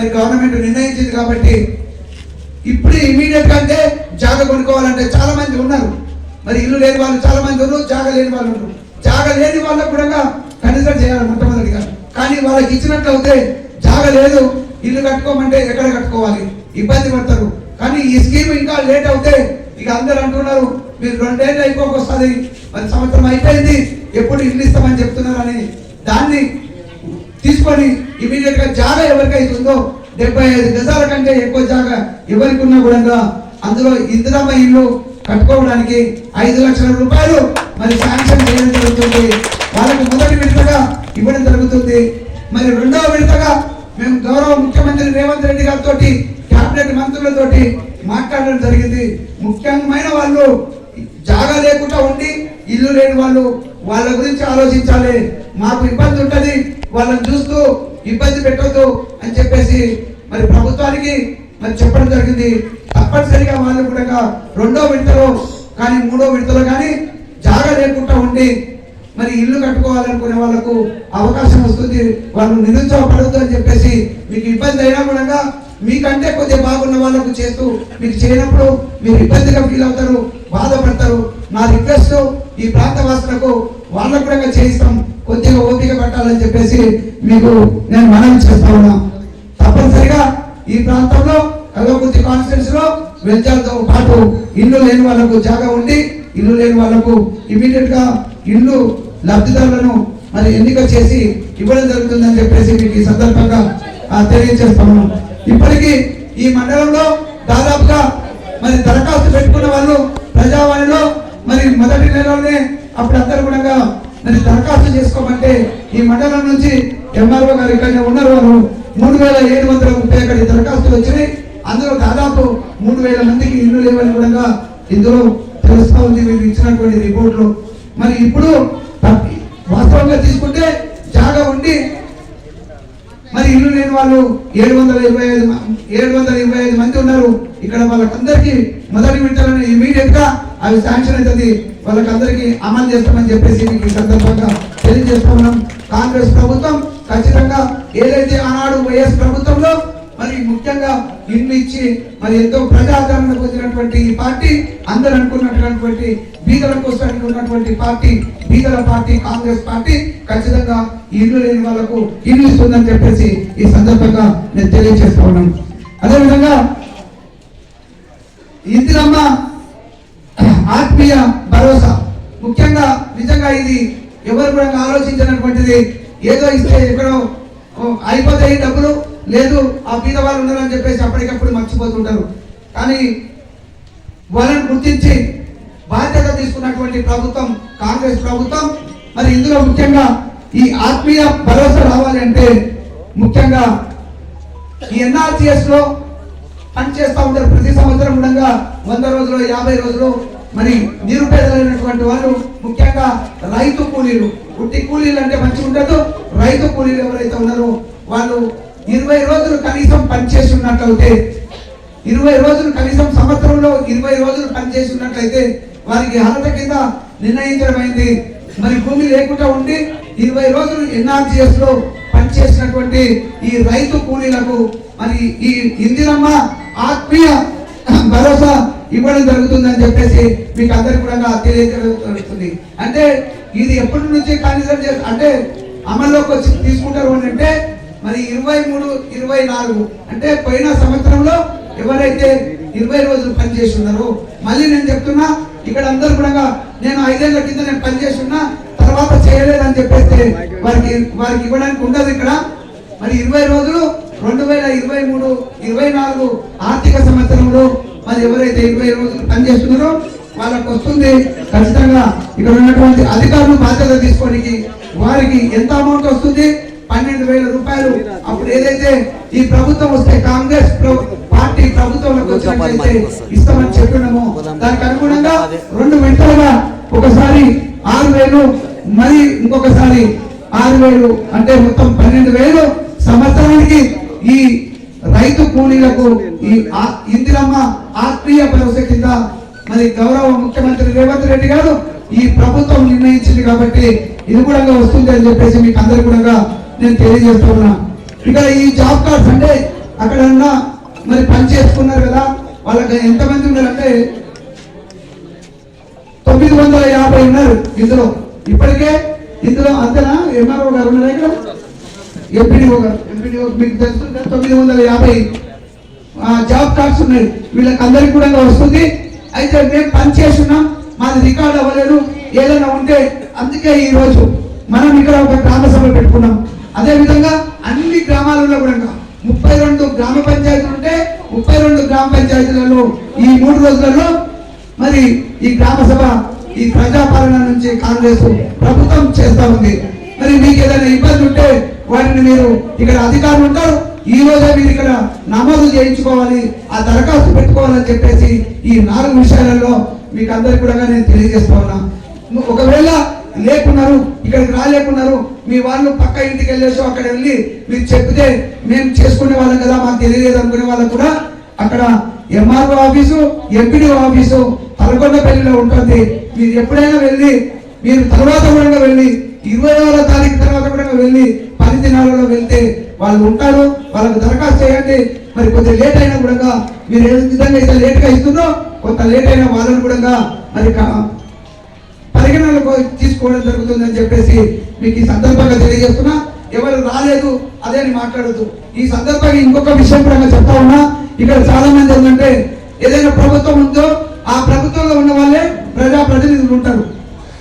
మరి గవర్నమెంట్ నిర్ణయించింది కాబట్టి ఇప్పుడు ఇమీడియట్ అంటే జాగ కొనుక్కోవాలంటే చాలా మంది ఉన్నారు. మరి ఇల్లు లేని వాళ్ళు చాలా మంది ఉన్నారు జాగ లేని వాళ్ళు ఉన్నారు. జాగ లేని వాళ్ళకు కూడా కన్సిడర్ చేయాలి మొట్టమొదటిగా. కానీ వాళ్ళకి ఇచ్చినట్లు అయితే జాగ లేదు ఇల్లు కట్టుకోమంటే ఎక్కడ కట్టుకోవాలి? ఇబ్బంది పడతారు. కానీ ఈ స్కీమ్ ఇంకా లేట్ అవుతే ఇక అందరు అంటున్నారు మీరు రెండేళ్ళు అయిపోకొస్తుంది మరి సంవత్సరం అయిపోయింది ఎప్పుడు ఇల్లు ఇస్తామని చెప్తున్నారని దాన్ని తీసుకొని ఇమీడియట్గా జాగా ఎవరికైతే ఉందో డెబ్బై ఐదు గజాల కంటే ఎక్కువ జాగా ఎవరికి ఉన్నా కూడా అందులో ఇందిరమ్మ ఇల్లు కట్టుకోవడానికి ఐదు లక్షల రూపాయలు మరి శాంక్షన్ చేయడం జరుగుతుంది. వాళ్ళకి మొదటి విడతగా ఇవ్వడం జరుగుతుంది. మరి రెండవ విడతగా మేము గౌరవ ముఖ్యమంత్రి రేవంత్ రెడ్డి గారితో క్యాబినెట్ మంత్రులతో మాట్లాడడం జరిగింది. ముఖ్యమైన వాళ్ళు జాగా లేకుండా ఉండి ఇల్లు లేని వాళ్ళు వాళ్ళ గురించి ఆలోచించాలి. మాకు ఇబ్బంది ఉంటుంది. వాళ్ళని చూస్తూ ఇబ్బంది పెట్టొద్దు అని చెప్పేసి మరి ప్రభుత్వానికి మరి చెప్పడం జరిగింది. తప్పనిసరిగా వాళ్ళు కూడా రెండో విడతలో కానీ మూడో విడతలో కానీ జాగా లేకుండా ఉండి మరి ఇల్లు కట్టుకోవాలనుకునే వాళ్ళకు అవకాశం వస్తుంది. వాళ్ళు నిరుత్సాహపడద్దు అని చెప్పేసి మీకు ఇబ్బంది అయినా కూడా మీకంటే కొద్దిగా బాగున్న వాళ్ళకు చేస్తూ మీకు చేయనప్పుడు మీరు ఇబ్బందిగా ఫీల్ అవుతారు బాధపడతారు. నా రిక్వెస్ట్ ఈ ప్రాంత వాసులకు వాళ్ళకు కూడా చేయిస్తాం. కొద్దిగా ఓపిక పట్టాలని చెప్పేసి మీకు నేను మనవి చేస్తా ఉన్నా. తప్పనిసరిగా ఈ ప్రాంతంలో కల్వకుర్తి కాన్స్టిట్యూన్స్లో వెల్చాలతో పాటు ఇల్లు లేని వాళ్ళకు జాగా ఉండి ఇల్లు లేని వాళ్ళకు ఇమీడియట్గా ఇల్లు లబ్ధిదారులను మరి ఎన్నిక చేసి ఇవ్వడం జరుగుతుందని చెప్పేసి మీకు ఈ సందర్భంగా ఆ, తెలియజేస్తాము ఇప్పటికీ ఈ మండలంలో దాదాపుగా మరి దరఖాస్తు పెట్టుకున్న వాళ్ళు ప్రజావాణిలో మరి మొదటి నెలలోనే అప్పుడు అందరు కూడా నేను దరఖాస్తు చేసుకోమంటే ఈ మండలం నుంచి ఎంఆర్ఓ గారు ఇక్కడ ఉన్నారు వారు. మూడు వేల ఏడు వందల ముప్పై ఒకటి దరఖాస్తులు వచ్చినాయి. అందులో దాదాపు మూడు వేల మందికి ఇల్లు లేవని కూడా ఇందులో తెలుస్తా ఉంది మీరు ఇచ్చినటువంటి రిపోర్ట్లు. మరి ఇప్పుడు వాస్తవంగా తీసుకుంటే జాగా ఉండి మరి ఇల్లు లేని వాళ్ళు ఏడు వందల ఇరవై ఐదు ఏడు వందల ఇరవై ఐదు మంది ఉన్నారు. ఇక్కడ వాళ్ళకందరికీ మొదటి వింటారని ఇమీడియట్గా అవి శాంక్షన్ అవుతుంది. వాళ్ళకందరికీ అమలు చేస్తామని చెప్పేసి మీకు ఈ సందర్భంగా తెలియజేస్తున్నాం కాంగ్రెస్ ప్రభుత్వం ఖచ్చితంగా ఏదైతే ఆనాడు వైఎస్ ప్రభుత్వంలో మరి ముఖ్యంగా ఇల్లు ఇచ్చి మరి ఎంతో ప్రజాదరణ వచ్చినటువంటి ఈ పార్టీ అందరూ అనుకున్నటువంటి బీదల కోసం ఉన్నటువంటి పార్టీ బీదల పార్టీ కాంగ్రెస్ పార్టీ ఖచ్చితంగా ఇల్లు లేని వాళ్ళకు ఇల్లు ఇస్తుందని చెప్పేసి ఈ సందర్భంగా నేను తెలియజేస్తా ఉన్నాను. అదేవిధంగా ఇందిరమ్మ ఆత్మీయ భరోసా. ముఖ్యంగా నిజంగా ఇది ఎవరు కూడా ఆలోచించినటువంటిది. ఏదో ఇస్తే ఎక్కడో అయిపోతాయి డబ్బులు లేదు ఆ బీద వాళ్ళు ఉన్నారని చెప్పేసి అప్పటికప్పుడు మర్చిపోతుంటారు. కానీ వాళ్ళని గుర్తించి బాధ్యత తీసుకున్నటువంటి ప్రభుత్వం కాంగ్రెస్ ప్రభుత్వం మరి ఇందులో ముఖ్యంగా ఈ ఆత్మీయ భరోసా రావాలంటే ముఖ్యంగా ఈ ఎన్ఆర్సిఎస్లో పనిచేస్తూ ఉంటారు. ప్రతి సంవత్సరం ఉండగా వంద రోజులు యాభై రోజులు మరి నిరుపేదలైనటువంటి వాళ్ళు ముఖ్యంగా రైతు కూలీలు. ఉట్టి కూలీలు అంటే మంచిగా ఉండదు. రైతు కూలీలు ఎవరైతే ఉన్నారో వాళ్ళు ఇరవై రోజులు కనీసం పనిచేసి ఉన్నట్లయితే ఇరవై రోజులు కనీసం సంవత్సరంలో ఇరవై రోజులు పనిచేసి ఉన్నట్లయితే వారికి అర్హత కింద నిర్ణయించడమైంది. మరి భూమి లేకుండా ఉండి ఇరవై రోజులు ఎన్ఆర్జిఎస్లో పనిచేసినటువంటి ఈ రైతు కూలీలకు మరి ఈ ఇందిరమ్మ ఆత్మీయ భరోసా ఇవ్వడం జరుగుతుందని చెప్పేసి మీకు అందరికి కూడా తెలియజేస్తుంది అంటే ఇది ఎప్పటి నుంచి కన్సిడర్ చేసి అంటే అమల్లోకి వచ్చి తీసుకుంటారు అని అంటే మరి ఇరవై మూడు ఇరవై నాలుగు అంటే పోయిన సంవత్సరంలో ఎవరైతే ఇరవై రోజులు పనిచేసి ఉన్నారో మళ్ళీ నేను చెప్తున్నా ఇక్కడ అందరు కూడా నేను ఐదేళ్ళ కింద నేను పనిచేస్తున్నా తర్వాత చేయలేదని చెప్పేస్తే వారికి వారికి ఇవ్వడానికి ఉండదు ఇక్కడ. మరి ఇరవై రోజులు రెండు వేల ఇరవై మూడు ఇరవై నాలుగు ఆర్థిక సంవత్సరంలో మరి ఎవరైతే ఇరవై రోజులు పనిచేస్తున్నారో వాళ్ళకు వస్తుంది ఖచ్చితంగా ఇక్కడ ఉన్నటువంటి అధికారులు బాధ్యత తీసుకోనికి వారికి ఎంత అమౌంట్ వస్తుంది? పన్నెండు వేల రూపాయలు. అప్పుడు ఏదైతే ఈ ప్రభుత్వం వస్తే కాంగ్రెస్ పార్టీ ప్రభుత్వంలోకి వచ్చినట్లయితే ఇస్తామని చెప్పినాము. దానికి అనుగుణంగా రెండు వింతలుగా ఒకసారి ఆరు వేలు మరి ఇంకొకసారి ఆరు వేలు అంటే మొత్తం పన్నెండు వేలు సంవత్సరానికి ఈ రైతు కూలీలకు ఈ ఆ- ఇందిరమ్మ ఆత్మీయ భరోసా కింద మరి గౌరవ ముఖ్యమంత్రి రేవంత్ రెడ్డి గారు ఈ ప్రభుత్వం నిర్ణయించింది కాబట్టి ఇది కూడా వస్తుంది అని చెప్పేసి మీకు అందరు కూడా నేను తెలియజేస్తున్నా ఇక ఈ జాబ్ కార్డ్స్ అంటే అక్కడ ఉన్న మరి పని చేసుకున్నారు కదా వాళ్ళకి ఎంతమంది ఉన్నారంటే తొమ్మిది వందల యాభై ఉన్నారు ఇందులో. ఇప్పటికే ఇందులో అంతేనా? ఎంఆర్ఓ గారు ఉన్నారా ఇక్కడ? ఎంపీడీఓ గారు. ఎంపీడీఓ మీకు తెలుసు తొమ్మిది వందల యాభై జాబ్ కార్డ్స్ ఉన్నాయి. వీళ్ళకి అందరికి కూడా వస్తుంది. అయితే మేము పని చేస్తున్నాం మాది రికార్డ్ అవ్వలేదు. ఏదైనా ఉంటే అందుకే ఈ రోజు మనం ఇక్కడ ఒక గ్రామ సభ పెట్టుకున్నాం. అదేవిధంగా అన్ని గ్రామాలలో కూడా ముప్పై రెండు గ్రామ పంచాయతీలు ఉంటే ముప్పై రెండు గ్రామ పంచాయతీలలో ఈ మూడు రోజులలో మరి ఈ గ్రామ సభ ఈ ప్రజాపాలన నుంచి కాంగ్రెస్ ప్రభుత్వం చేస్తా ఉంది. మరి మీకు ఏదైనా ఇబ్బంది ఉంటే వాటిని మీరు ఇక్కడ అధికారులు ఉంటారు. ఈ రోజే మీరు ఇక్కడ నమోదు చేయించుకోవాలి ఆ దరఖాస్తు పెట్టుకోవాలని చెప్పేసి ఈ నాలుగు విషయాలలో మీకు అందరికి కూడా నేను తెలియజేస్తా ఉన్నా. ఒకవేళ లేకున్నారు ఇక్కడికి రాలేకున్నారు మీ వాళ్ళు పక్క ఇంటికి వెళ్ళేసి అక్కడ వెళ్ళి మీరు చెప్తే మేము చేసుకునే వాళ్ళం కదా మాకు తెలియలేదు అనుకునే వాళ్ళకు కూడా అక్కడ ఎంఆర్ఓ ఆఫీసు ఎంపీడీఓ ఆఫీసు తలకొండపల్లిలో ఉంటుంది. మీరు ఎప్పుడైనా వెళ్ళి మీరు తర్వాత కూడా వెళ్ళి ఇరవై నాలుగో తారీఖు తర్వాత కూడా వెళ్ళి పది దినాలలో వెళ్తే వాళ్ళు ఉంటారు వాళ్ళకు దరఖాస్తు చేయండి. మరి కొంచెం లేట్ అయినా కూడా మీరు ఏ విధంగా అయితే లేట్గా ఇస్తుందో కొంత లేట్ అయినా వాళ్ళని కూడా మరి పరిగణనలో తీసుకోవడం జరుగుతుందని చెప్పేసి మీకు ఈ సందర్భంగా తెలియజేస్తున్నా. ఎవరు రాలేదు అదే అని మాట్లాడదు ఈ సందర్భంగా ఇంకొక విషయం కూడా చెప్తా ఉన్నా. ఇక్కడ చాలా మంది ఏంటంటే ఏదైనా ప్రభుత్వం ఉందో ఆ ప్రభుత్వంలో ఉన్న వాళ్ళే ప్రజా ప్రతినిధులు ఉంటారు.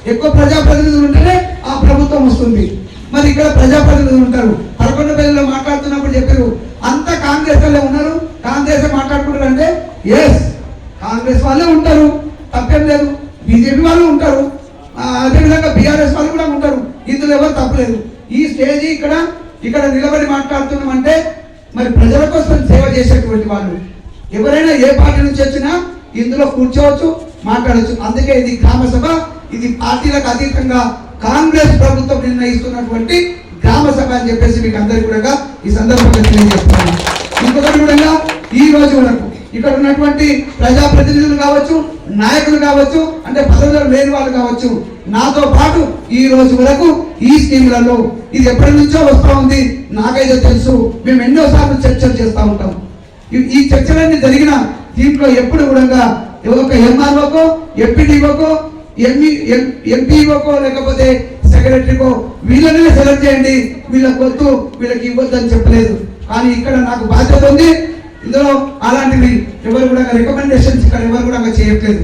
ఎక్కువ ప్రజా ప్రతినిధులు ఉంటేనే ఆ ప్రభుత్వం వస్తుంది. మరి ఇక్కడ ప్రజా ప్రతినిధులు ఉంటారు. పదకొండు పేర్లలో మాట్లాడుతున్నప్పుడు చెప్పారు అంతా కాంగ్రెస్ వాళ్ళే ఉన్నారు. కాంగ్రెస్ మాట్లాడుకుంటారు అంటే ఎస్ కాంగ్రెస్ వాళ్ళే ఉంటారు. తప్పేం లేదు. బీజేపీ వాళ్ళు ఉంటారు. ఆ, అదేవిధంగా బీఆర్ఎస్ వాళ్ళు కూడా ఉంటారు. ఇందులో ఎవరు తప్పలేదు. ఈ స్టేజ్ ఇక్కడ ఇక్కడ నిలబడి మాట్లాడుతున్నాం అంటే మరి ప్రజల కోసం సేవ చేసేటువంటి వాళ్ళు. ఎవరైనా ఏ పార్టీ నుంచి వచ్చినా ఇందులో కూర్చోవచ్చు మాట్లాడచ్చు. అందుకే ఇది గ్రామ సభ ఇది పార్టీలకు అతీతంగా కాంగ్రెస్ ప్రభుత్వం నిర్ణయిస్తున్నటువంటి గ్రామ సభ అని చెప్పేసి మీకు అందరికీ కూడా ఈ సందర్భంగా తెలియజేస్తున్నాను. ఇంకొకటి కూడా ఈ రోజు వరకు ఇక్కడ ఉన్నటువంటి ప్రజాప్రతినిధులు కావచ్చు నాయకులు కావచ్చు అంటే పదవులు లేని వాళ్ళు కావచ్చు నాతో పాటు ఈ రోజు వరకు ఈ స్కీములలో ఇది ఎప్పటి నుంచో వస్తూ ఉంది నాకైతే తెలుసు. మేము ఎన్నో సార్లు చర్చలు చేస్తూ ఉంటాం. ఈ చర్చలన్నీ జరిగిన దీంట్లో ఎప్పుడు కూడా ఒక ఎంఆర్ఓకో ఎంపీడీఓకో ఎంఈ ఎంపీఓకో లేకపోతే సెక్రటరీకో వీళ్ళనే సెలెక్ట్ చేయండి. వీళ్ళకి వద్దు వీళ్ళకి ఇవ్వద్దు అని చెప్పలేదు. కానీ ఇక్కడ నాకు బాధ్యత ఉంది. ఇందులో అలాంటివి ఎవరు కూడా రికమెండేషన్స్ ఇక్కడ ఎవరు కూడా చేయట్లేదు.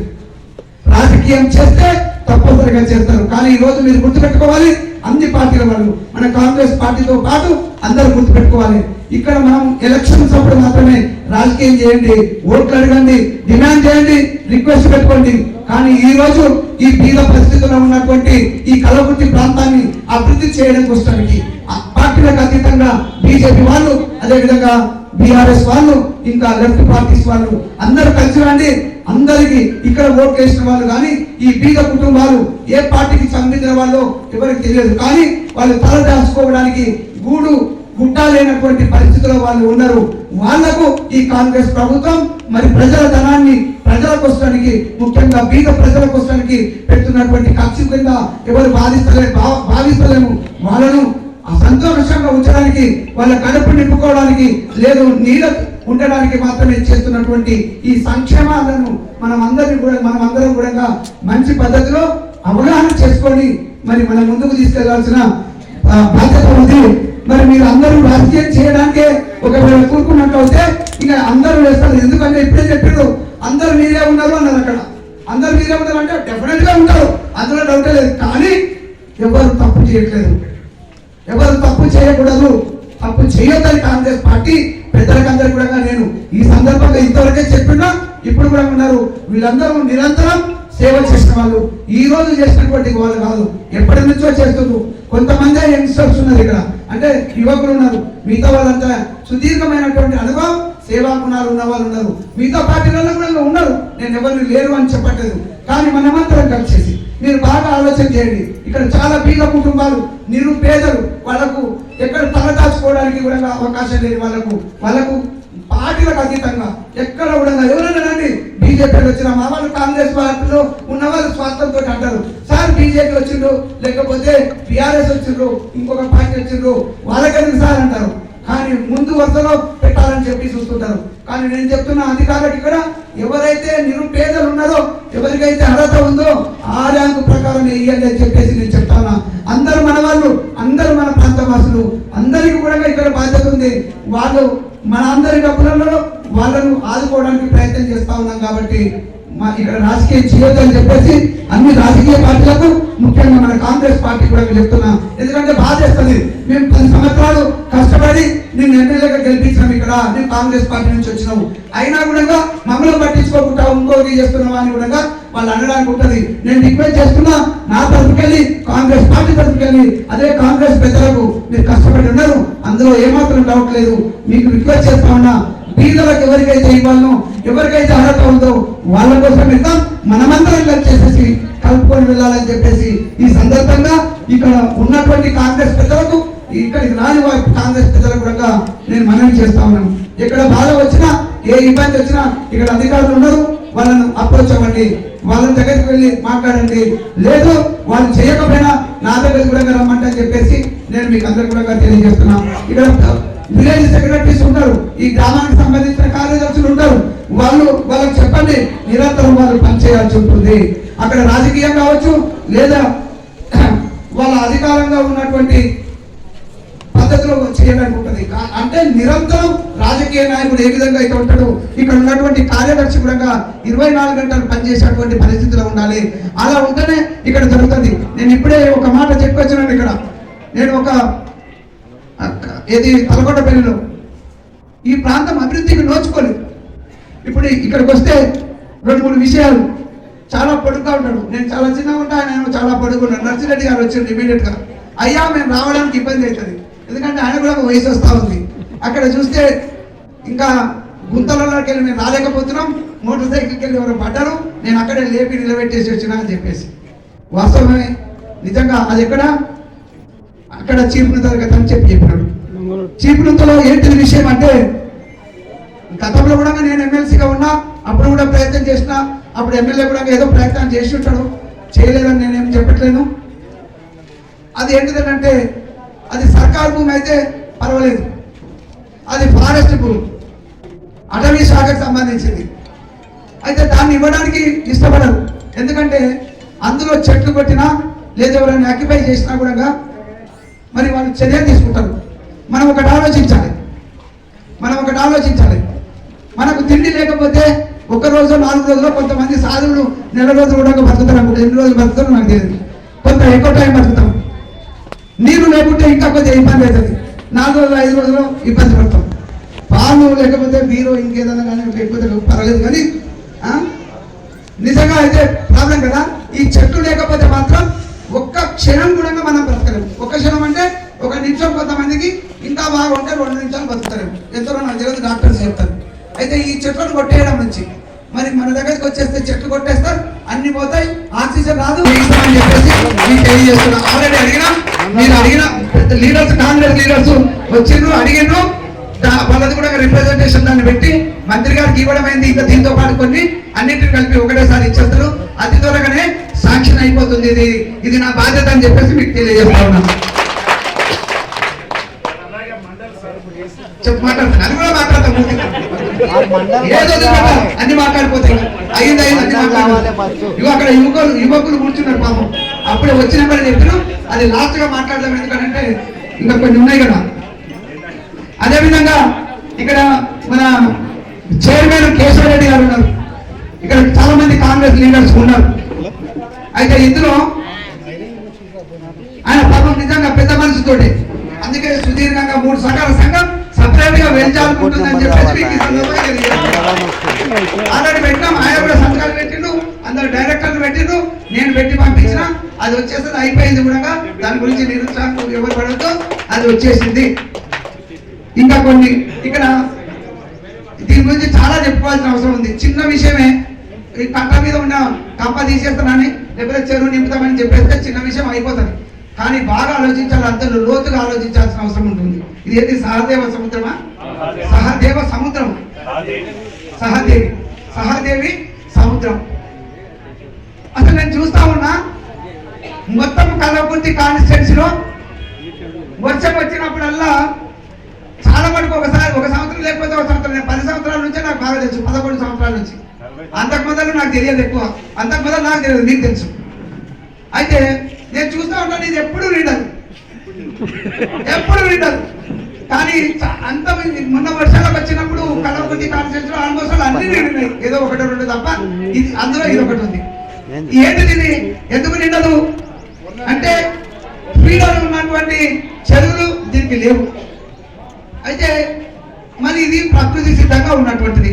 రాజకీయం చేస్తే తప్పనిసరిగా చేస్తారు. కానీ ఈ రోజు మీరు గుర్తుపెట్టుకోవాలి అన్ని పార్టీల వాళ్ళు. మన కాంగ్రెస్ పార్టీతో పాటు అందరూ గుర్తుపెట్టుకోవాలి. ఇక్కడ మనం ఎలక్షన్స్ అప్పుడు మాత్రమే రాజకీయం చేయండి ఓట్లు అడగండి డిమాండ్ చేయండి రిక్వెస్ట్ పెట్టుకోండి. కానీ ఈ రోజు ఈ బీద పరిస్థితుల్లో ఉన్నటువంటి ఈ కలవృత్తి ప్రాంతాన్ని అభివృద్ధి చేయడం కోసానికి ఆ పార్టీలకు అతీతంగా బీజేపీ వాళ్ళు అదేవిధంగా బీఆర్ఎస్ వాళ్ళు ఇంకా లెఫ్ట్ పార్టీస్ వాళ్ళు అందరూ కలిసి రండి. అందరికి ఇక్కడ ఓట్ వేసిన వాళ్ళు కానీ ఈ బీద కుటుంబాలు ఏ పార్టీకి సంబంధించిన వాళ్ళు ఎవరికి తెలియదు. కానీ వాళ్ళు తల దాచుకోవడానికి గూడు గుట్ట పరిస్థితిలో పరిస్థితుల్లో వాళ్ళు ఉన్నారు. వాళ్ళకు ఈ కాంగ్రెస్ ప్రభుత్వం మరి ప్రజల ధనాన్ని ప్రజల కోసానికి ముఖ్యంగా బీద ప్రజల కోసానికి పెడుతున్నటువంటి ఖర్చు కింద ఎవరు బాధిస్తలే భా- భావిస్తలేము వాళ్ళను సంతోషంగా ఉంచడానికి వాళ్ళ కడుపు నింపుకోవడానికి లేదు నీడ ఉండడానికి మాత్రమే చేస్తున్నటువంటి ఈ సంక్షేమాలను మనం అందరినీ కూడా మనం అందరం కూడా మంచి పద్ధతిలో అవగాహన చేసుకొని మరి మనం ముందుకు తీసుకెళ్ళాల్సిన బాధ్యత ఉంది. మరి మీరు అందరూ రాజకీయం చేయడానికే ఒకవేళ కూరుకున్నట్లయితే ఇక అందరూ వేస్తారు. ఎందుకంటే ఇప్పుడే చెప్పారు అందరూ మీరే ఉన్నారు అన్నారు అక్కడ. అందరు మీరే ఉన్నారు అంటే డెఫినెట్గా ఉంటారు. అందులో డౌట్ లేదు. కానీ ఎవరు తప్పు చేయట్లేదు. ఎవరు తప్పు చేయకూడదు. తప్పు చేయొద్దని కాంగ్రెస్ పార్టీ పెద్దలకందరూ కూడా నేను ఈ సందర్భంగా ఇంతవరకే చెప్పినా ఇప్పుడు కూడా ఉన్నారు. వీళ్ళందరూ నిరంతరం సేవ చేసిన వాళ్ళు. ఈ రోజు చేసినటువంటి వాళ్ళు కాదు ఎప్పటి నుంచో చేస్తున్నారు. కొంతమంది యంగ్స్టర్స్ ఉన్నారు ఇక్కడ. అంటే యువకులు ఉన్నారు. మిగతా వాళ్ళంతా సుదీర్ఘమైనటువంటి అనుభవం సేవా గుణాలు ఉన్న వాళ్ళు ఉన్నారు. మిగతా పార్టీలలో కూడా ఉన్నారు నేను ఎవరు లేరు అని చెప్పట్లేదు. కానీ మనమంతరం కలిసేసి మీరు బాగా ఆలోచన చేయండి. ఇక్కడ చాలా బీద కుటుంబాలు నిరుపేదలు వాళ్ళకు ఎక్కడ తలదాచుకోవడానికి కూడా అవకాశం లేని వాళ్ళకు వాళ్ళకు పార్టీలకు అతీతంగా ఎక్కడ కూడా ఎవరైనా రండి. బీజేపీ వచ్చిన మా వాళ్ళు కాంగ్రెస్ పార్టీలో ఉన్న వాళ్ళు స్వార్థంతో అంటారు సార్ బీజేపీ వచ్చిండ్రు లేకపోతే వచ్చిండ్రు ఇంకొక పార్టీ వచ్చిండ్రు వాళ్ళకెందుకు సార్ అంటారు. కానీ ముందు వరుసలో పెట్టాలని చెప్పి చూస్తుంటారు. కానీ నేను చెప్తున్న కాబట్టి ఇక్కడ ఎవరైతే నిరుపేదలు ఉన్నారో ఎవరికైతే అర్హత ఉందో ఆ ర్యాంకు ప్రకారం వేయండి అని చెప్పేసి నేను చెప్తాను అందరు మన వాళ్ళు అందరు మన ప్రాంత వాసులు అందరికీ కూడా ఇక్కడ బాధ్యత ఉంది. వాళ్ళు మన అందరి డబ్బులలో వాళ్ళను ఆదుకోవడానికి ప్రయత్నం చేస్తా ఉన్నాం కాబట్టి మా ఇక్కడ రాజకీయ చేయొద్దని చెప్పేసి అన్ని రాజకీయ పార్టీలకు ముఖ్యంగా మన కాంగ్రెస్ పార్టీ కూడా చెప్తున్నా. ఎందుకంటే బాధేస్తుంది మేము పది సంవత్సరాలు కష్టపడి నేను ఎమ్మెల్యేగా గెలిపించాం ఇక్కడ. నేను కాంగ్రెస్ పార్టీ నుంచి వచ్చినాము. అయినా కూడా మమ్మల్ని పట్టించుకోకుండా ఇంకోటి చేస్తున్నావా అని కూడా వాళ్ళు అనడానికి ఉంటుంది. నేను రిక్వెస్ట్ చేస్తున్నా నా తరఫుకెళ్ళి కాంగ్రెస్ పార్టీ తరఫుకెళ్ళి అదే కాంగ్రెస్ పెద్దలకు మీరు కష్టపడి ఉన్నారు. అందులో ఏమాత్రం డౌట్ లేదు. మీకు రిక్వెస్ట్ చేస్తా ఉన్నా. బీదలకు ఎవరికైతే ఇవ్వాలనో ఎవరికైతే అర్హత ఉందో వాళ్ళ కోసం ఇద్దాం మనమందరం కలిసి చేసేసి కలుపుకొని వెళ్ళాలని చెప్పేసి ఈ సందర్భంగా ఇక్కడ ఉన్నటువంటి కాంగ్రెస్ పెద్దలకు ఇక్కడికి రాని వారి కాంగ్రెస్ పెద్దలకు కూడా నేను మనవి చేస్తా ఉన్నాను. ఎక్కడ బాధ వచ్చినా ఏ ఇబ్బంది వచ్చినా ఇక్కడ అధికారులు ఉన్నారు వాళ్ళను అప్రోచ్ అవ్వండి వాళ్ళ దగ్గరికి వెళ్ళి మాట్లాడండి. లేదు వాళ్ళు చేయకపోయినా నా దగ్గరికి కూడా రమ్మంటే అని చెప్పేసి నేను మీకు అందరు కూడా తెలియజేస్తున్నా. ఇక్కడ విలేజ్ సెక్రటరీస్ ఉంటారు ఈ గ్రామానికి సంబంధించిన కార్యదర్శులు ఉంటారు వాళ్ళు వాళ్ళకి చెప్పండి నిరంతరం వాళ్ళు పనిచేయాల్సి ఉంటుంది. అక్కడ రాజకీయం కావచ్చు లేదా వాళ్ళ అధికారంగా ఉన్నటువంటి పద్ధతిలో చేయడానికి ఉంటుంది కా- అంటే నిరంతరం రాజకీయ నాయకుడు ఏ విధంగా అయితే ఉంటాడు ఇక్కడ ఉన్నటువంటి కార్యదర్శి కూడా ఇరవై నాలుగు గంటలు పనిచేసేటువంటి పరిస్థితిలో ఉండాలి. అలా ఉంటేనే ఇక్కడ జరుగుతుంది. నేను ఇప్పుడే ఒక మాట చెప్పొచ్చాను ఇక్కడ. నేను ఒక ఏది తలకొండపల్లిలో ఈ ప్రాంతం అభివృద్ధికి నోచుకోలేదు. ఇప్పుడు ఇక్కడికి వస్తే రెండు మూడు విషయాలు. చాలా పొడుగ్గా ఉంటాడు నేను చాలా చిన్నగా ఉంటా ఆయన చాలా పొడుగున్నాడు నర్సిరెడ్డి గారు వచ్చిండు ఇమీడియట్గా. అయ్యా మేము రావడానికి ఇబ్బంది అవుతుంది. ఎందుకంటే ఆయన కూడా ఒక వయసు వస్తా ఉంది. అక్కడ చూస్తే ఇంకా గుంతలలోకి వెళ్ళి మేము రాలేకపోతున్నాం. మోటార్ సైకిల్కి వెళ్ళి ఎవరు పడ్డారు. నేను అక్కడే లేపి నిలబెట్టేసి వచ్చినా అని చెప్పేసి. వాస్తవమే నిజంగా అది ఎక్కడ? అక్కడ చీపులు తరగతి అని చెప్పి చెప్పినాడు. చీపులతో ఏంటి విషయం అంటే గతంలో కూడా నేను ఎమ్మెల్సీగా ఉన్నా అప్పుడు కూడా ప్రయత్నం చేసిన అప్పుడు ఎమ్మెల్యే కూడా ఏదో ప్రయత్నం చేసి ఉంటాడు చేయలేదని నేనేం చెప్పట్లేను. అది ఏంటిదంటే అది సర్కార్ భూమి అయితే పర్వాలేదు. అది ఫారెస్ట్ భూమి. అటవీ శాఖకు సంబంధించింది. అయితే దాన్ని ఇవ్వడానికి ఇష్టపడరు. ఎందుకంటే అందులో చెట్లు కొట్టినా లేదా ఎవరైనా ఆక్యుపై చేసినా కూడా మరి వాళ్ళు చర్యలు తీసుకుంటారు. మనం ఒకటి ఆలోచించాలి. మనం ఒకటి ఆలోచించాలి. మనకు తిండి లేకపోతే ఒక రోజు నాలుగు రోజులు కొంతమంది సాధువులు నెల రోజులు కూడా బతుకుతారు అనుకుంటే. ఎన్ని రోజులు బతుకుతారు నాకు తెలియదు. కొంత ఎక్కువ టైం బతుకుతాం. నీరు లేకుంటే ఇంకా కొద్దిగా ఇబ్బంది అవుతుంది. నాలుగు రోజులు ఐదు రోజులు ఇబ్బంది పడతాం. పాలు లేకపోతే మీరు ఇంకేదైనా కానీ లేకపోతే పర్వాలేదు. కానీ నిజంగా అయితే ప్రాబ్లం కదా? ఈ చెట్టు లేకపోతే మాత్రం ఒక్క క్షణం కూడా మనం బ్రతకలేము ఒక్క క్షణం అంటే ఒక నిమిషం కొంతమందికి ఇంకా బాగుంటే రెండు నిమిషాలు బతుకుతారు. ఎంతో నాకు తెలియదు డాక్టర్స్ చెప్తారు. అయితే ఈ చెట్లను కొట్టేయడం నుంచి. మరి మన దగ్గరికి వచ్చేస్తే చెట్లు కొట్టేస్తారు అన్ని పోతాయి ఆక్సిజన్ రాదు. అని చెప్పేసి మీకు తెలియజేస్తున్నా. ఆల్రెడీ అడిగినా? మీరు అడిగిన? లీడర్స్ కాంగ్రెస్ లీడర్స్ వచ్చిండ్రు అడిగిండ్రు. వాళ్ళది కూడా రిప్రజెంటేషన్ దాన్ని పెట్టి మంత్రి గారికి ఇవ్వడం అయింది. ఇంకా దీంతో పాటు కొన్ని అన్నింటిని కలిపి ఒకటేసారి ఇచ్చేస్తారు. అతి త్వరగానే సాంక్షన్ అయిపోతుంది ఇది. ఇది నా బాధ్యత అని చెప్పేసి మీకు తెలియజేస్తా ఉన్నాను చెప్పు మాట్లాడతాను అది కూడా మాట్లాడతాను ఏదో ఒకటి మాట్లాడు. అన్ని మాట్లాడిపోతాయి. అయింది అయింది అన్ని మాట్లాడాలి ఇవి అక్కడ యువకులు యువకులు కూర్చున్నారు పాపం. అప్పుడే వచ్చినప్పుడు చెప్పిన అది లాస్ట్గా మాట్లాడదాం ఎందుకంటే ఇంకా కొన్ని ఉన్నాయి కదా. అదే విధంగా ఇక్కడ మన చైర్మన్ కేశవరెడ్డి గారు ఉన్నారు. ఇక్కడ చాలా మంది కాంగ్రెస్ లీడర్స్ ఉన్నారు. అయితే ఇందులో ఆయన పాపం నిజంగా పెద్ద మనసుతోటి అందుకే సుదీర్ఘంగా మూడు సకాల సంఘం సపరేట్గా వెళ్చాలనుకుంటుందని చెప్పేసి. ఆల్రెడీ పెట్టినాం. ఆయన కూడా సంతకాలు పెట్టిండు. అందరు డైరెక్టర్లు పెట్టిండు. నేను పెట్టి పంపించిన. అది వచ్చేసింది అయిపోయింది కూడా. దాని గురించి నిరుత్సాహం ఎవరు పడద్దు. అది వచ్చేసింది. ఇంకా కొన్ని ఇక్కడ దీని గురించి చాలా చెప్పుకోవాల్సిన అవసరం ఉంది. చిన్న విషయమే. ఈ కట్ట మీద ఉన్న కంప తీసేస్తానని లేకపోతే చెరువు నింపుతామని చెప్పేస్తే చిన్న విషయం అయిపోతుంది. కానీ బాగా ఆలోచించాలి అంత లోతుగా ఆలోచించాల్సిన అవసరం ఉంటుంది. ఇది ఏది సహదేవ సముద్రమా? సహదేవ. సముద్రం సహదేవి. సహదేవి. సముద్రం. అసలు నేను చూస్తా ఉన్నా మొత్తం కలవకుర్తి కాన్స్టిట్యున్సీలో వర్షం వచ్చినప్పుడల్లా చాలా మటుకు ఒకసారి ఒక సంవత్సరం లేకపోతే ఒక సంవత్సరం నేను పది సంవత్సరాల నుంచే నాకు బాగా తెలుసు. పదకొండు సంవత్సరాల నుంచి. అంతకు మొదలు నాకు తెలియదు ఎక్కువ. అంతకు మొదలు నాకు తెలియదు. మీకు తెలుసు. అయితే నేను చూస్తూ ఉంటాను ఇది ఎప్పుడు వినదు ఎప్పుడు వినదు కానీ అంత మొన్న వర్షాలకు వచ్చినప్పుడు కలవకుర్తి కాన్స్టిట్యూషన్ ఆల్మోస్ట్ అన్ని నిండినాయి. ఏదో ఒకటి రెండు తప్ప ఇది అందులో ఇది ఒకటి ఉంది. ఏంటిది ఎందుకు నిండదు? అంటే ఫ్రీడమ్ ఉన్నటువంటి చెరువులు దీనికి లేవు. అయితే మరి ఇది ప్రకృతి సిద్ధంగా ఉన్నటువంటిది.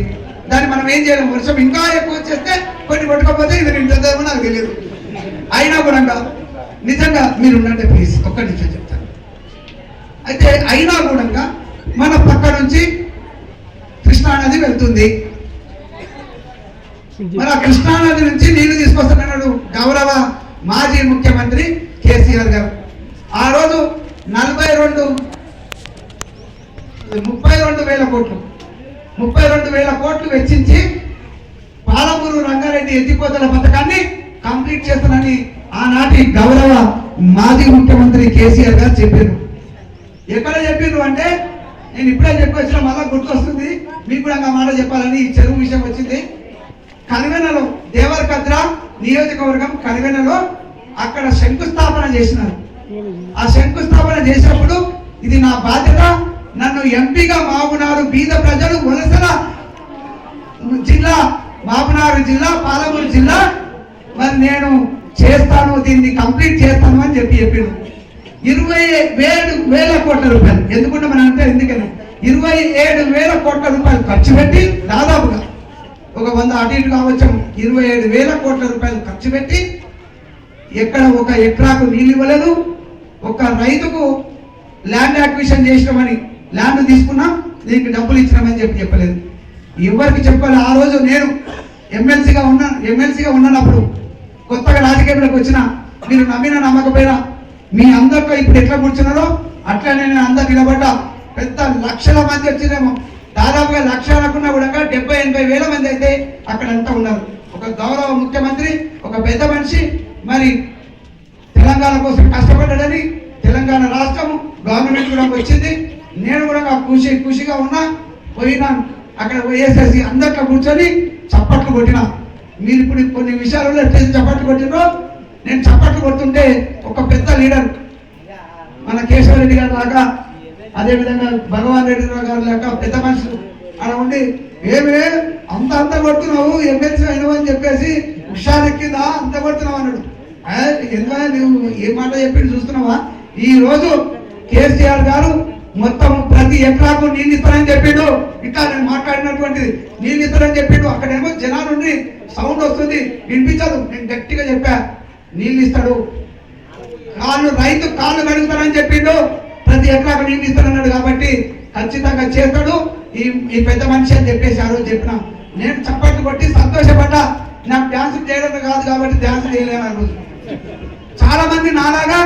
దాన్ని మనం ఏం చేయలేం? వర్షం ఇంకా ఎక్కువ వచ్చేస్తే కొన్ని కొట్టుకోకపోతే ఇది నిండుతుందేమో నాకు తెలియదు. అయినా కూడా నిజంగా మీరు ఉండండి ప్లీజ్ ఒక్క నిమిషం చెప్తాను. అయితే అయినా కూడా మన పక్క నుంచి కృష్ణా నది వెళ్తుంది. మన కృష్ణా నది నుంచి నీళ్ళు తీసుకొస్తున్నాడు గౌరవ మాజీ ముఖ్యమంత్రి కేసీఆర్ గారు. ఆ రోజు నలభై రెండు ముప్పై రెండు వేల కోట్లు ముప్పై రెండు వేల కోట్లు వెచ్చించి పాలమూరు రంగారెడ్డి ఎత్తిపోతల పథకాన్ని కంప్లీట్ చేస్తానని ఆనాటి గౌరవ మాజీ ముఖ్యమంత్రి కేసీఆర్ గారు చెప్పారు. ఎక్కడ చెప్పిండ్రు అంటే నేను ఇప్పుడే చెప్పేసిన మళ్ళా గుర్తొస్తుంది. మీకు కూడా ఆ మాట చెప్పాలని ఈ చెరువు విషయం వచ్చింది. కనువెనలో దేవరకద్ర నియోజకవర్గం కనువెనలో అక్కడ శంకుస్థాపన చేసినారు. ఆ శంకుస్థాపన చేసినప్పుడు ఇది నా బాధ్యత. నన్ను ఎంపీగా మామునారు బీద ప్రజలు వలసల జిల్లా మామునారు జిల్లా పాలమూరు జిల్లా. మరి నేను చేస్తాను దీన్ని కంప్లీట్ చేస్తాను అని చెప్పి చెప్పాను ఇరవై ఏడు వేల కోట్ల రూపాయలు. ఎందుకంటే మనం అంటే ఎందుకని? ఇరవై ఏడు వేల కోట్ల రూపాయలు ఖర్చు పెట్టి దాదాపుగా ఒక వంద అటు ఇటు కావచ్చు. ఇరవై ఏడు వేల కోట్ల రూపాయలు ఖర్చు పెట్టి ఎక్కడ ఒక ఎకరాకు నీళ్ళు ఇవ్వలేదు. ఒక రైతుకు ల్యాండ్ అక్విజిషన్ చేసినామని ల్యాండ్ తీసుకున్నాం దీనికి డబ్బులు ఇచ్చినామని చెప్పి చెప్పలేదు. ఎవరికి చెప్పాలి? ఆ రోజు నేను ఎమ్మెల్సీగా ఉన్నాను ఎమ్మెల్సీగా ఉన్నప్పుడు కొత్తగా రాజకీయంలోకి వచ్చిన మీరు నమ్మిన నమ్మకపోయినా మీ అందరితో ఇప్పుడు ఎట్లా కూర్చున్నారో అట్లా నేను అందరు నిలబడ్డా. పెద్ద లక్షల మంది వచ్చిందేమో దాదాపుగా లక్ష అనుకున్నా కూడా డెబ్బై ఎనభై వేల మంది అయితే అక్కడ అంతా ఉన్నారు. ఒక గౌరవ ముఖ్యమంత్రి ఒక పెద్ద మనిషి మరి తెలంగాణ కోసం కష్టపడ్డాడని తెలంగాణ రాష్ట్రం గవర్నమెంట్ కూడా వచ్చింది. నేను కూడా ఖుషి ఖుషిగా ఉన్నా. పోయినా అక్కడ పోయేసేసి అందరికీ కూర్చొని చప్పట్లు కొట్టినా. మీరు ఇప్పుడు కొన్ని విషయాలలో ఎట్లయితే చప్పట్లు కొట్టినో నేను చప్పట్లు కొడుతుంటే ఒక పెద్ద లీడర్ మన కేశవరెడ్డి గారు లాగా అదేవిధంగా భగవాన్ రెడ్డి గారు లాగా పెద్ద మనుషులు అలా ఉండి ఏమే అంత అంత కొడుతున్నావు ఎమ్మెల్సీ అయినవు అని చెప్పేసి హుషారెక్కిందా అంత కొడుతున్నావు అన్నాడు. ఎందుకని నువ్వు ఏ మాట చెప్పింది చూస్తున్నావా? ఈ రోజు కేసీఆర్ గారు మొత్తం ప్రతి ఎకరాకు నీళ్ళు ఇస్తానని చెప్పిండు. ఇట్లా నేను మాట్లాడినటువంటిది. నీళ్ళు ఇస్తానని చెప్పిండు. అక్కడేమో జనాలు ఉండి సౌండ్ వస్తుంది వినిపించదు. నేను గట్టిగా చెప్పా. నీళ్ళు ఇస్తాడు కాళ్ళు రైతు కాళ్ళు కడుగుతానని చెప్పిండు. ప్రతి ఎకరాకు నీళ్ళు ఇస్తానన్నాడు కాబట్టి ఖచ్చితంగా చేస్తాడు. ఈ ఈ పెద్ద మనిషి అని చెప్పేసి ఆ రోజు చెప్పిన. నేను చప్పట్లు కొట్టి సంతోషపడ్డా. నాకు డ్యాన్స్ చేయడం కాదు కాబట్టి డ్యాన్స్ చేయలేను ఆ రోజు. చాలా మంది నాలాగా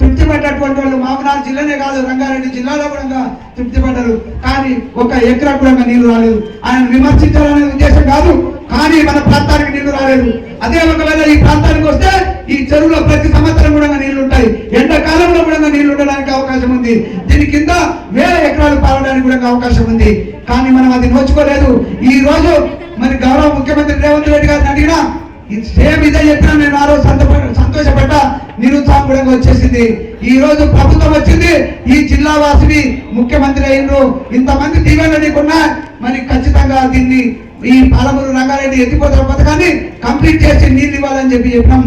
తృప్తి పడ్డటువంటి వాళ్ళు మామనాడు జిల్లానే కాదు రంగారెడ్డి జిల్లాలో కూడా తృప్తి పడ్డారు కానీ ఒక ఎకరా కూడా నీళ్ళు రాలేదు. ఆయన విమర్శించాలనే ఉద్దేశం కాదు కానీ మన ప్రాంతానికి నీళ్ళు రాలేదు. అదే ఒకవేళ ఈ ప్రాంతానికి వస్తే ఈ చెరువులో ప్రతి సంవత్సరం కూడా నీళ్ళు ఉంటాయి ఎండాకాలంలో కూడా నీళ్ళు ఉండడానికి అవకాశం ఉంది. దీని కింద వేల ఎకరాలు పారడానికి కూడా అవకాశం ఉంది. కానీ మనం అది నోచుకోలేదు. ఈ రోజు మరి గౌరవ ముఖ్యమంత్రి రేవంత్ రెడ్డి గారిని అడిగినా సేమ్ ఇదే చెప్పినా నేను ఆ రోజు సంతోష సంతోషపడ్డా నిరుత్సాహం వచ్చేసింది. ఈ రోజు ప్రభుత్వం వచ్చింది ఈ జిల్లా వాసిని ముఖ్యమంత్రి అయినరు. ఇంతమంది దీవెనలు నీకున్నా మరి ఖచ్చితంగా దీన్ని ఈ పాలమూరు రంగారెడ్డి ఎత్తిపోతల పథకాన్ని కంప్లీట్ చేసి నీళ్ళు ఇవ్వాలని చెప్పి చెప్పినాం.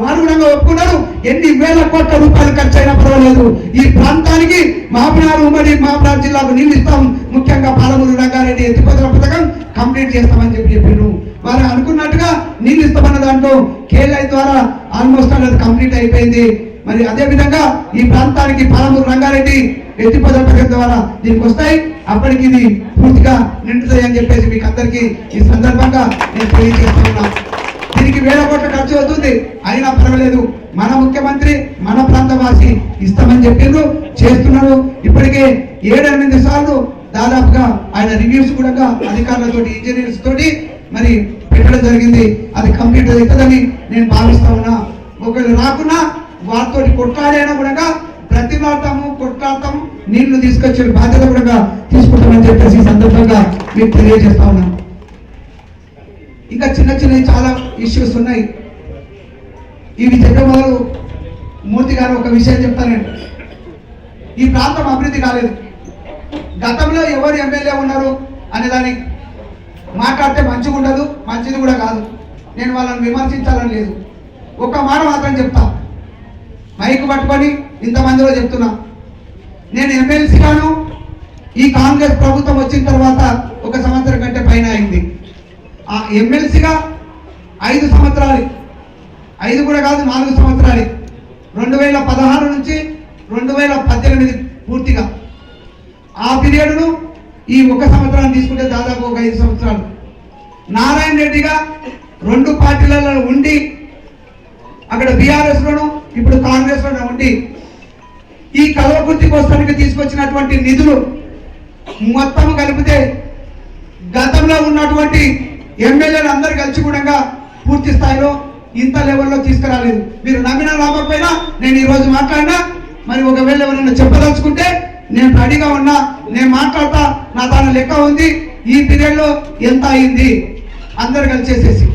వారు కూడా ఒప్పుకున్నారు. ఎన్ని వేల కోట్ల రూపాయలు ఖర్చు అయినా పర్వాలేదు. ఈ ప్రాంతానికి మాపినారు ఉమ్మడి మాపినారు జిల్లాకు నీళ్ళు ఇస్తాం. ముఖ్యంగా పాలమూరు రంగారెడ్డి ఎత్తిపోతల పథకం కంప్లీట్ చేస్తామని చెప్పి చెప్పిండ్రు వారు అనుకున్నట్టుగా నీళ్ళు ఇస్తామన్న దాంట్లో కేఎల్ఐ ద్వారా ఆల్మోస్ట్ అనేది కంప్లీట్ అయిపోయింది. మరి అదే విధంగా ఈ ప్రాంతానికి పాలమూరు రంగారెడ్డి ఎత్తిపోతల పథకం ద్వారా దీనికి వస్తాయి. అప్పటికి ఇది పూర్తిగా నిండుతాయి అని చెప్పేసి మీకు అందరికీ ఈ సందర్భంగా నేను తెలియజేస్తున్నా దీనికి వేల కోట్ల ఖర్చు అవుతుంది. అయినా పర్వాలేదు. మన ముఖ్యమంత్రి మన ప్రాంతవాసి ఇస్తామని చెప్పిండ్రు చేస్తున్నారు. ఇప్పటికే ఏడెనిమిది సార్లు దాదాపుగా ఆయన రివ్యూస్ కూడా అధికారులతో ఇంజనీర్స్ తోటి మరి పెట్టడం జరిగింది. అది కంప్లీట్ అవుతుందని నేను భావిస్తా ఉన్నా. ఒకవేళ రాకున్నా వారితో కొట్లాడైనా కూడా ప్రతిమాడతాము కొట్లాడతాము నీళ్ళు తీసుకొచ్చే బాధ్యత కూడా తీసుకుంటామని చెప్పేసి ఈ సందర్భంగా మీకు తెలియజేస్తా ఉన్నాను. ఇంకా చిన్న చిన్న చాలా ఇష్యూస్ ఉన్నాయి. ఇవి చెప్పే మొదలు మూర్తి గారు ఒక విషయం చెప్తానండి ఈ ప్రాంతం అభివృద్ధి కాలేదు. గతంలో ఎవరు ఎమ్మెల్యే ఉన్నారు అనే మాట్లాడితే మంచిగా ఉండదు మంచిది కూడా కాదు. నేను వాళ్ళని విమర్శించాలని లేదు. ఒక్క మాట మాత్రం చెప్తా. మైక్ పట్టుకొని ఇంతమందిలో చెప్తున్నా. నేను ఎమ్మెల్సీగాను ఈ కాంగ్రెస్ ప్రభుత్వం వచ్చిన తర్వాత ఒక సంవత్సరం కంటే పైన అయింది. ఆ ఎమ్మెల్సీగా ఐదు సంవత్సరాలు ఐదు కూడా కాదు నాలుగు సంవత్సరాలు. రెండు వేల పదహారు నుంచి రెండు వేల పద్దెనిమిది పూర్తిగా. ఆ పీరియడ్ను ఈ ఒక సంవత్సరాన్ని తీసుకుంటే దాదాపు ఒక ఐదు సంవత్సరాలు. నారాయణ రెడ్డిగా రెండు పార్టీలలో ఉండి అక్కడ బీఆర్ఎస్లోను ఇప్పుడు కాంగ్రెస్లోనూ ఉండి ఈ కలవకుర్తి కోస్తానికి తీసుకొచ్చినటువంటి నిధులు మొత్తం కలిపితే గతంలో ఉన్నటువంటి ఎమ్మెల్యేలు అందరు కలిసి కూడా పూర్తి స్థాయిలో ఇంత లెవెల్లో తీసుకురాలేదు. మీరు నమ్మినా రాకపోయినా నేను ఈరోజు మాట్లాడినా మరి ఒకవేళ ఎవరైనా చెప్పదలుచుకుంటే నేను రెడీగా ఉన్నా నేను మాట్లాడతా నా దాని లెక్క ఉంది. ఈ పీరియడ్లో ఎంత అయింది? అందరు కలిసేసేసి.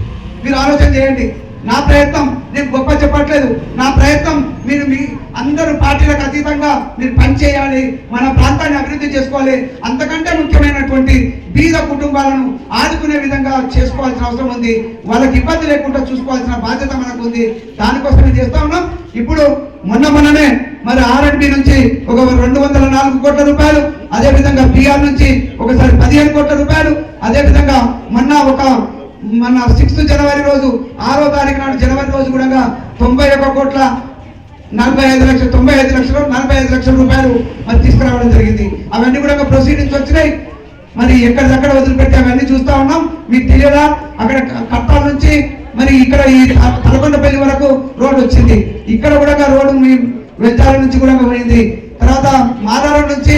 మీరు ఆలోచన చేయండి. నా ప్రయత్నం నేను గొప్ప చెప్పట్లేదు. నా ప్రయత్నం మీరు మీ అందరూ పార్టీలకు అతీతంగా మీరు పనిచేయాలి మన ప్రాంతాన్ని అభివృద్ధి చేసుకోవాలి. అంతకంటే ముఖ్యమైనటువంటి బీద కుటుంబాలను ఆదుకునే విధంగా చేసుకోవాల్సిన అవసరం ఉంది. వాళ్ళకి ఇబ్బంది లేకుండా చూసుకోవాల్సిన బాధ్యత మనకు ఉంది. దానికోసమే చేస్తా ఉన్నాం. ఇప్పుడు మొన్న మొన్ననే మరి ఆర్ఎండ్బి నుంచి ఒక రెండు వందల నాలుగు కోట్ల రూపాయలు అదే విధంగా పిఆర్ నుంచి ఒకసారి పదిహేను కోట్ల రూపాయలు అదేవిధంగా మొన్న ఒక మన సిక్స్త్ జనవరి రోజు ఆరో తారీఖు నాడు జనవరి రోజు కూడా తొంభై ఒక్క కోట్ల నలభై ఐదు లక్షలు తొంభై ఐదు లక్షలు నలభై ఐదు లక్షల రూపాయలు మరి తీసుకురావడం జరిగింది. అవన్నీ కూడా ప్రొసీడింగ్స్ వచ్చినాయి. మరి ఎక్కడిదక్కడ వదిలిపెట్టి అవన్నీ చూస్తూ ఉన్నాం. మీకు తెలియదా? అక్కడ కట్టాల నుంచి మరి ఇక్కడ ఈ తలకొండపల్లి వరకు రోడ్డు వచ్చింది. ఇక్కడ కూడా రోడ్డు మీ వెంచాల నుంచి కూడా పోయింది. తర్వాత మాదారం నుంచి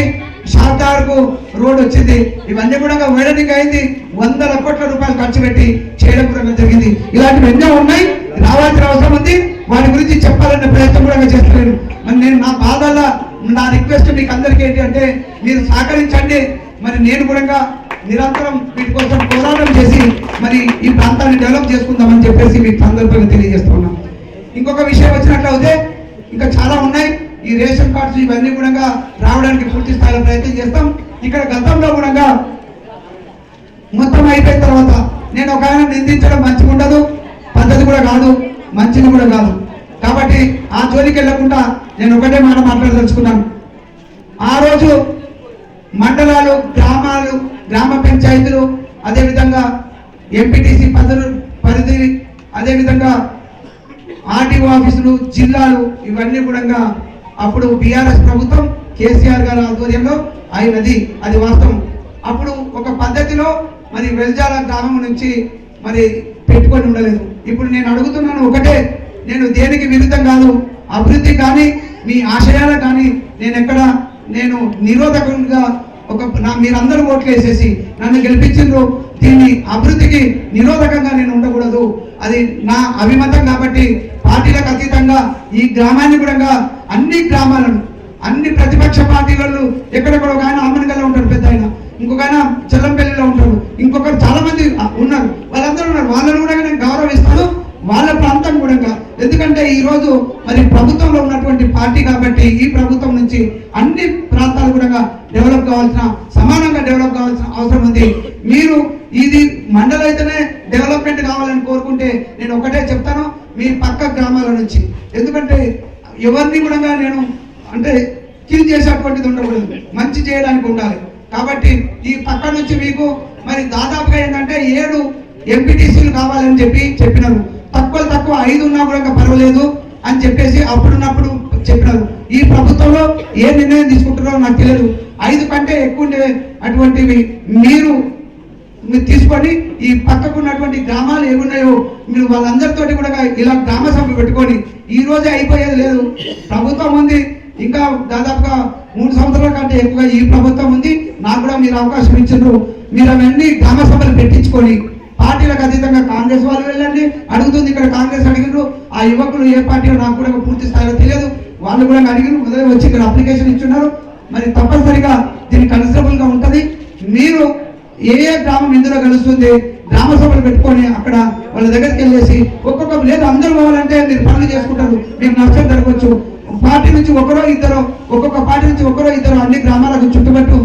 షార్టార్కు రోడ్ వచ్చింది. ఇవన్నీ కూడా వైడనింగ్ అయింది. వందల కోట్ల రూపాయలు ఖర్చు పెట్టి చేయడం కూడా జరిగింది. ఇలాంటివి ఎన్నో ఉన్నాయి. రావాల్సిన అవసరం ఉంది. వాటి గురించి చెప్పాలనే ప్రయత్నం కూడా చేస్తున్నాను మరి నేను నా బాధల నా రిక్వెస్ట్ మీకు అందరికీ ఏంటి అంటే మీరు సహకరించండి. మరి నేను కూడా నిరంతరం వీటి కోసం పోరాటం చేసి మరి ఈ ప్రాంతాన్ని డెవలప్ చేసుకుందామని చెప్పేసి మీకు సందర్భంగా తెలియజేస్తున్నాం ఇంకొక విషయం వచ్చినట్లయితే ఇంకా చాలా ఉన్నాయి. ఈ రేషన్ కార్డ్స్ ఇవన్నీ కూడా రావడానికి పూర్తి స్థాయిలో ప్రయత్నం చేస్తాం. ఇక్కడ గతంలో కూడా మొత్తం అయిపోయిన తర్వాత నేను ఒక ఆయన నిందించడం మంచిగా ఉండదు పద్ధతి కూడా కాదు మంచిది కూడా కాదు. కాబట్టి ఆ జోలికి వెళ్ళకుండా నేను ఒకటే మాట మాట్లాడదలుచుకున్నాను. ఆ రోజు మండలాలు గ్రామాలు గ్రామ పంచాయతీలు అదేవిధంగా ఎంపీటీసీ పదవి పరిధి అదేవిధంగా ఆర్టీఓ ఆఫీసులు జిల్లాలు ఇవన్నీ కూడా అప్పుడు బీఆర్ఎస్ ప్రభుత్వం కేసీఆర్ గారి ఆధ్వర్యంలో అయినది. అది వాస్తవం. అప్పుడు ఒక పద్ధతిలో మరి వెల్జాల గ్రామం నుంచి మరి పెట్టుకొని ఉండలేదు. ఇప్పుడు నేను అడుగుతున్నాను ఒకటే నేను దేనికి విరుద్ధం కాదు. అభివృద్ధి కానీ మీ ఆశయాలు కానీ నేను ఎక్కడ నేను నిరోధకంగా ఒక నా మీరందరూ ఓట్లు వేసేసి నన్ను గెలిపించిండ్రు. దీన్ని అభివృద్ధికి నిరోధకంగా నేను ఉండకూడదు. అది నా అభిమతం కాబట్టి పార్టీలకు అతీతంగా ఈ గ్రామాన్ని కూడా అన్ని గ్రామాలను అన్ని ప్రతిపక్ష పార్టీలలో ఎక్కడెక్కడ ఒక ఆయన అమ్మనగల్లో ఉంటారు పెద్ద ఆయన. ఇంకొక ఆయన చెల్లంపల్లిలో ఉంటాడు. ఇంకొకరు చాలా మంది ఉన్నారు. వాళ్ళందరూ ఉన్నారు. వాళ్ళని కూడా నేను గౌరవిస్తాను. వాళ్ళ ప్రాంతం కూడా ఎందుకంటే ఈరోజు మరి ప్రభుత్వంలో ఉన్నటువంటి పార్టీ కాబట్టి ఈ ప్రభుత్వం నుంచి అన్ని ప్రాంతాలు కూడా డెవలప్ కావాల్సిన సమానంగా డెవలప్ కావాల్సిన అవసరం ఉంది. మీరు ఇది మండలం అయితేనే డెవలప్మెంట్ కావాలని కోరుకుంటే నేను ఒకటే చెప్తాను. మీ పక్క గ్రామాల నుంచి. ఎందుకంటే ఎవరిని కూడా నేను. అంటే కిల్ చేసేటువంటిది ఉండకూడదు. మంచి చేయడానికి ఉండాలి. కాబట్టి ఈ పక్క నుంచి మీకు మరి దాదాపుగా ఏంటంటే ఏడు ఎంపీటీసీలు కావాలని చెప్పి చెప్పినారు. తక్కువ తక్కువ ఐదు ఉన్నా కూడా పర్వాలేదు అని చెప్పేసి అప్పుడున్నప్పుడు చెప్పినారు. ఈ ప్రభుత్వంలో ఏ నిర్ణయం తీసుకుంటారో నాకు తెలియదు. ఐదు కంటే ఎక్కువ ఉండే అటువంటివి మీరు మీరు తీసుకొని ఈ పక్కకు ఉన్నటువంటి గ్రామాలు ఏమున్నాయో మీరు వాళ్ళందరితోటి కూడా ఇలా గ్రామ సభ పెట్టుకొని ఈ రోజే అయిపోయేది లేదు. ప్రభుత్వం ఉంది. ఇంకా దాదాపుగా మూడు సంవత్సరాల కంటే ఎక్కువగా ఈ ప్రభుత్వం ఉంది. నాకు కూడా మీరు అవకాశం ఇచ్చిండ్రు మీరు అవన్నీ గ్రామ సభలు పెట్టించుకొని పార్టీలకు అతీతంగా కాంగ్రెస్ వాళ్ళు వెళ్ళండి. అడుగుతుంది ఇక్కడ కాంగ్రెస్ అడిగినారు. ఆ యువకులు ఏ పార్టీ నాకు కూడా పూర్తి స్థాయిలో తెలియదు. వాళ్ళు కూడా అడిగిన మొదలు వచ్చి ఇక్కడ అప్లికేషన్ ఇచ్చున్నారు. మరి తప్పనిసరిగా దీనికి కన్సిడరబుల్ ఉంటుంది. మీరు ఏ ఏ గ్రామం ఇందులో కలుస్తుంది? గ్రామ సభలు పెట్టుకొని అక్కడ వాళ్ళ దగ్గరికి వెళ్ళేసి ఒక్కొక్క లేదు అందరూ పోవాలంటే మీరు పనులు చేసుకుంటారు మీకు నష్టం జరగవచ్చు. పార్టీ నుంచి ఒకరో ఇద్దరు ఒక్కొక్క పార్టీ నుంచి ఒకరో ఇద్దరు అన్ని గ్రామాలకు చుట్టుపట్టు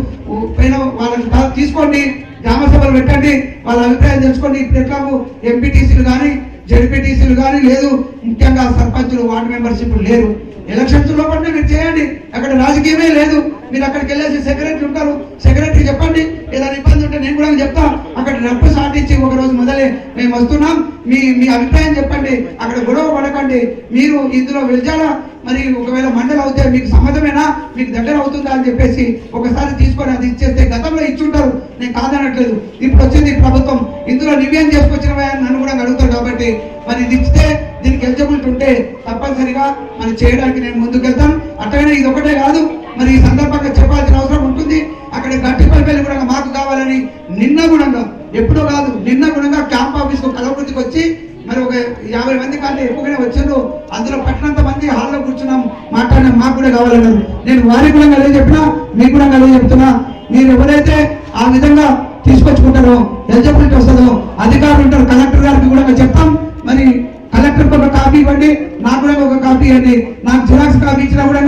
పైన వాళ్ళకి తీసుకోండి గ్రామ సభలు పెట్టండి వాళ్ళ అభిప్రాయం తెలుసుకోండి. ఇప్పుడు ఎంపీటీసీలు కానీ జడ్పీటీసీలు కానీ లేదు. ముఖ్యంగా సర్పంచులు వార్డు మెంబర్షిప్లు లేరు. ఎలక్షన్స్ లోపలనే మీరు చేయండి. అక్కడ రాజకీయమే లేదు. మీరు అక్కడికి వెళ్ళేసి సెక్రటరీ ఉంటారు. సెక్రటరీ చెప్పండి. ఏదైనా ఇబ్బంది ఉంటే నేను కూడా చెప్తా. అక్కడ డబ్బు సాటించి ఒక రోజు మొదలే మేము వస్తున్నాం. మీ మీ అభిప్రాయం చెప్పండి. అక్కడ గొడవ పడకండి. మీరు ఇందులో వెళ్చాలా మరి ఒకవేళ మండలి అవుతే మీకు సమ్మతమేనా? మీకు దగ్గర అవుతుందా అని చెప్పేసి ఒకసారి తీసుకొని అది ఇచ్చేస్తే గతంలో ఇచ్చుంటారు. నేను కాదనట్లేదు. ఇప్పుడు వచ్చింది ప్రభుత్వం. ఇందులో నువ్వేం చేసుకొచ్చినవా అని నన్ను కూడా అడుగుతారు కాబట్టి. మరి ఇది ఇస్తే దీనికి ఎలిజిబిలిటీ ఉంటే తప్పనిసరిగా మనం చేయడానికి నేను ముందుకు వెళ్తాను అట్లనే ఇది ఒకటే కాదు. మరి ఈ సందర్భంగా చెప్పాల్సిన అవసరం ఉంటుంది. అక్కడ గట్టిపల్లి కూడా మాకు కావాలని నిన్న గుణంగా ఎప్పుడో కాదు నిన్న గుణంగా క్యాంప్ ఆఫీస్ కలవకృతికి వచ్చి మరి ఒక యాభై మంది కంటే ఎక్కువగానే వచ్చారు. అందులో పట్టినంత మంది హాల్లో కూర్చున్నాం. మాట్లాడినాం. మాకు కూడా కావాలన్నారు. నేను వారి కూడా అదే చెప్పినా మీకు కూడా అదే చెప్తున్నా. మీరు ఎవరైతే ఆ విధంగా తీసుకొచ్చుకుంటారో ఎలిజిబిలిటీ వస్తుందో అధికారులు ఉంటారు. కలెక్టర్ గారికి కూడా చెప్తాం. మరి కలెక్టర్ ఒక కాపీ ఇవ్వండి. నాకు కూడా ఒక కాపీ ఇవ్వండి. నాకు జిరాక్స్ కాపీ ఇచ్చినా కూడా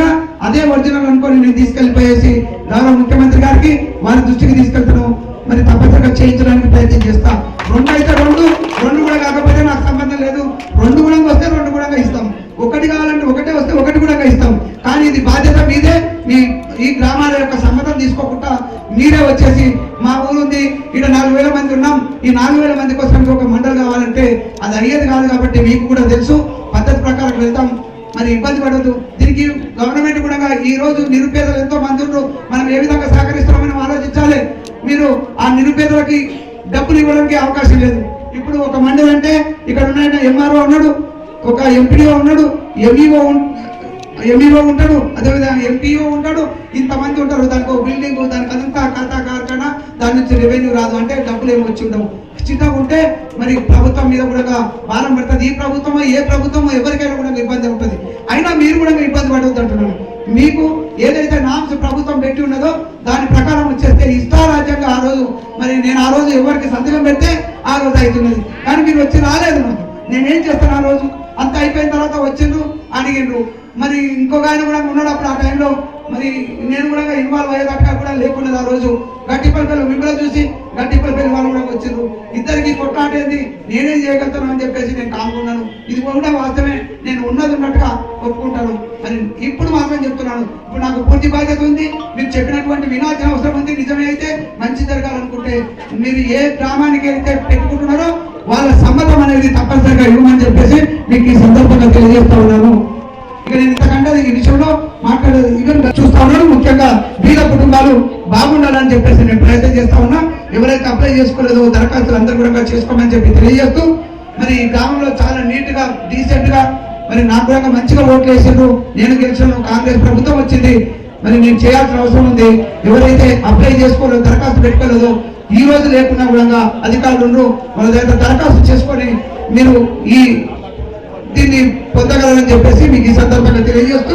అదే ఒరిజినల్ అనుకొని నేను తీసుకెళ్ళిపోయేసి గౌరవ ముఖ్యమంత్రి గారికి వారి దృష్టికి తీసుకెళ్తాను మరి తప్పనిసరిగా చేయించడానికి ప్రయత్నం చేస్తా. రెండు అయితే రెండు రెండు కూడా కాకపోతే నాకు సంబంధం లేదు. రెండు కూడా వస్తే రెండు కూడా ఇస్తాం. ఒకటి కావాలంటే ఒకటే వస్తే ఒకటి కూడా ఇస్తాం. కానీ ఇది బాధ్యత మీదే. మీ ఈ గ్రామాల యొక్క సమ్మతం తీసుకోకుండా మీరే వచ్చేసి మా ఊరు ఉంది ఇక్కడ నాలుగు వేల మంది ఉన్నాం. ఈ నాలుగు వేల మంది కోసం ఒక మండలి కావాలంటే అది అయ్యేది కాదు కాబట్టి మీకు కూడా తెలుసు. పద్ధతి ప్రకారం వెళ్తాం. మరి ఇబ్బంది పడదు దీనికి గవర్నమెంట్ కూడా ఈ రోజు నిరుపేదలు ఎంతో మంది ఉన్నారు మనం ఏ విధంగా సహకరిస్తామని ఆలోచించాలి. మీరు ఆ నిరుపేదలకి డబ్బులు ఇవ్వడానికి అవకాశం లేదు. ఇప్పుడు ఒక మండలి అంటే ఇక్కడ ఉన్న ఎంఆర్ఓ ఉన్నాడు ఒక ఎంపీడీఓ ఉన్నాడు ఎంఈఓ ఎంఈఓ ఉంటాడు అదేవిధంగా ఎంపీఓ ఉంటాడు. ఇంతమంది ఉంటారు. దానికి ఒక బిల్డింగ్ దానికి అదంతా ఖాతా కార్ఖానా దాని నుంచి రెవెన్యూ రాదు. అంటే డబ్బులు ఏమి వచ్చి ఉండవు. చిన్నగా ఉంటే మరి ప్రభుత్వం మీద కూడా భారం పడుతుంది. ఈ ప్రభుత్వమో ఏ ప్రభుత్వమో ఎవరికైనా కూడా ఇబ్బంది ఉంటుంది అయినా మీరు కూడా ఇబ్బంది పడవద్దు అంటున్నాను. మీకు ఏదైతే నామ్స్ ప్రభుత్వం పెట్టి ఉన్నదో దాని ప్రకారం వచ్చేస్తే ఇష్టారాజ్యంగా ఆ రోజు మరి నేను ఆ రోజు ఎవరికి సంతకం పెడితే ఆ రోజు అవుతున్నది. కానీ మీరు వచ్చి రాలేదు నాకు. నేనేం చేస్తాను ఆ రోజు? అంత అయిపోయిన తర్వాత వచ్చిండ్రు అడిగిండ్రు. మరి ఇంకొక ఆయన కూడా ఉన్నాడు అప్పుడు ఆ టైంలో మరి నేను కూడా ఇన్వాల్వ్ అయ్యేటట్టుగా కూడా లేకుండా ఆ రోజు. గట్టిపల్లి మిమ్మల్ని చూసి గట్టిపల్లి వాళ్ళు కూడా వచ్చిండ్రు ఇద్దరికి కొట్లాటేది? నేనే చేయగలుగుతాను అని చెప్పేసి నేను కాముకున్నాను. ఇది కూడా వాస్తవమే. నేను ఉన్నది ఉన్నట్టుగా ఒప్పుకుంటాను. అని ఇప్పుడు మాత్రం చెప్తున్నాను. ఇప్పుడు నాకు పూర్తి బాధ్యత ఉంది. మీరు చెప్పినటువంటి వినాల్సిన అవసరం ఉంది. నిజమే అయితే మంచి జరగాలనుకుంటే మీరు ఏ గ్రామానికి అయితే పెట్టుకుంటున్నారో వాళ్ళ సమ్మతం అనేది తప్పనిసరిగా ఇవ్వమని చెప్పేసి మీకు ఈ సందర్భంగా తెలియజేస్తా ఉన్నాను. ఇక నేను ఇంతకంటే ఈ విషయంలో మాట్లాడేది ఈవెన్ చూస్తా ఉన్నాను. ముఖ్యంగా వీళ్ళ కుటుంబాలు బాగుండాలని చెప్పేసి నేను ప్రయత్నం చేస్తా ఉన్నా. ఎవరైతే అప్లై చేసుకోలేదో దరఖాస్తులు అందరూ కూడా చేసుకోమని చెప్పి తెలియజేస్తూ మరి ఈ గ్రామంలో చాలా నీట్గా డీసెంట్గా మరి నాకు కూడా మంచిగా ఓట్లు వేసారు నేను గెలిచాను కాంగ్రెస్ ప్రభుత్వం వచ్చింది. మరి నేను చేయాల్సిన అవసరం ఉంది. ఎవరైతే అప్లై చేసుకోలేదో దరఖాస్తు పెట్టుకోలేదో ఈ రోజు లేకున్నా కూడా అధికారులు వాళ్ళ దగ్గర దరఖాస్తు చేసుకొని మీరు ఈ దీన్ని పొందగలరని చెప్పేసి మీకు ఈ సందర్భంగా తెలియజేస్తూ